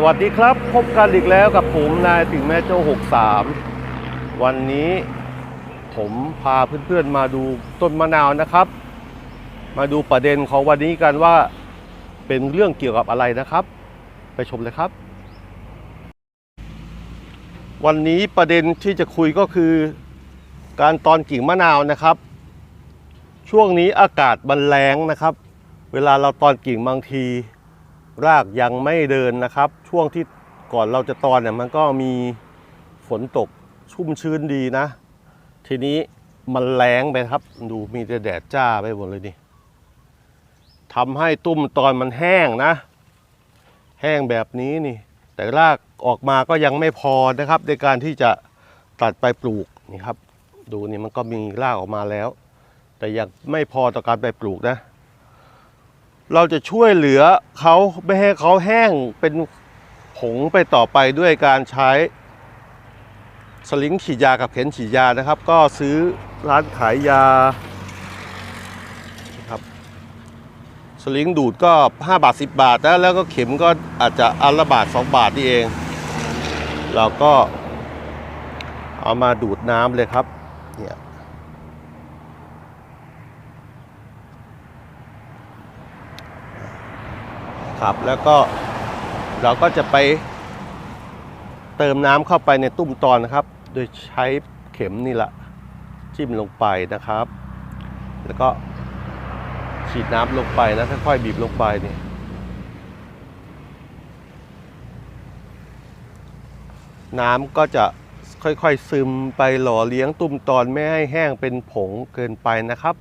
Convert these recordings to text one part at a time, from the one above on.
สวัสดีครับ พบกันอีกแล้วกับผมนายถึงแม่โจ้า 63 วันนี้ผมพาเพื่อนๆมาดูต้นมะนาวนะครับ มาดูประเด็นของวันนี้กันว่าเป็นเรื่องเกี่ยวกับอะไรนะครับ ไปชมเลยครับ วันนี้ประเด็นที่จะคุยก็คือ การตอนกิ่งมะนาวนะครับ ช่วงนี้อากาศมันแรงนะครับ เวลาเราตอนกิ่งบางที รากยังไม่เดินนะครับ ช่วงที่ก่อนเราจะตอนเนี่ยมันก็มีฝนตกชุ่มชื้นดีนะ ทีนี้มันแรงไปครับ ดูมีแต่แดดจ้าไปหมดเลยนี่ทำให้ตุ้มตอนมันแห้งนะ แห้งแบบนี้นี่ แต่รากออกมาก็ยังไม่พอนะครับ ในการที่จะตัดไปปลูกนี่ครับ ดูนี่มันก็มีรากออกมาแล้ว แต่ยังไม่พอต่อการไปปลูกนะ เราจะช่วยเหลือเขาไม่ให้เขาแห้งเป็นผงไปต่อไปด้วยการใช้สลิงฉีดยากับเข็มฉีดยานะครับ ก็ซื้อร้านขายยาครับสลิงดูดก็ 5 บาท 10 บาทนะแล้วก็เข็มก็อาจจะอันละบาท 2 บาทนี่เอง เราก็เอามาดูดน้ำเลยครับเนี่ย ครับ แล้วก็เราก็จะไปเติมน้ำเข้าไปในตุ้มตอนนะครับ โดยใช้เข็มนี่แหละจิ้มลงไปนะครับ แล้วก็ฉีดน้ำลงไปนะค่อยๆบีบลงไปนี่น้ำก็จะค่อยๆซึมไปหล่อเลี้ยงตุ้มตอนไม่ให้แห้งเป็นผงเกินไปนะครับ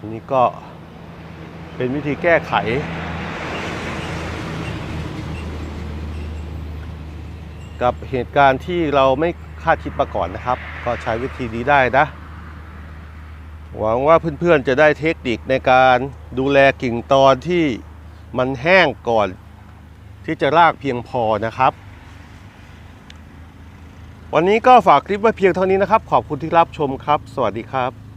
อันนี้ก็เป็นวิธีแก้ไข กับเหตุการณ์ที่เราไม่คาดคิดมาก่อนนะครับ ก็ใช้วิธีนี้ได้นะ หวังว่าเพื่อนๆจะได้เทคนิคในการดูแลกิ่งตอนที่มันแห้งก่อน ที่จะรากเพียงพอนะครับ วันนี้ก็ฝากคลิปไว้เพียงเท่านี้นะครับ ขอบคุณที่รับชมครับ สวัสดีครับ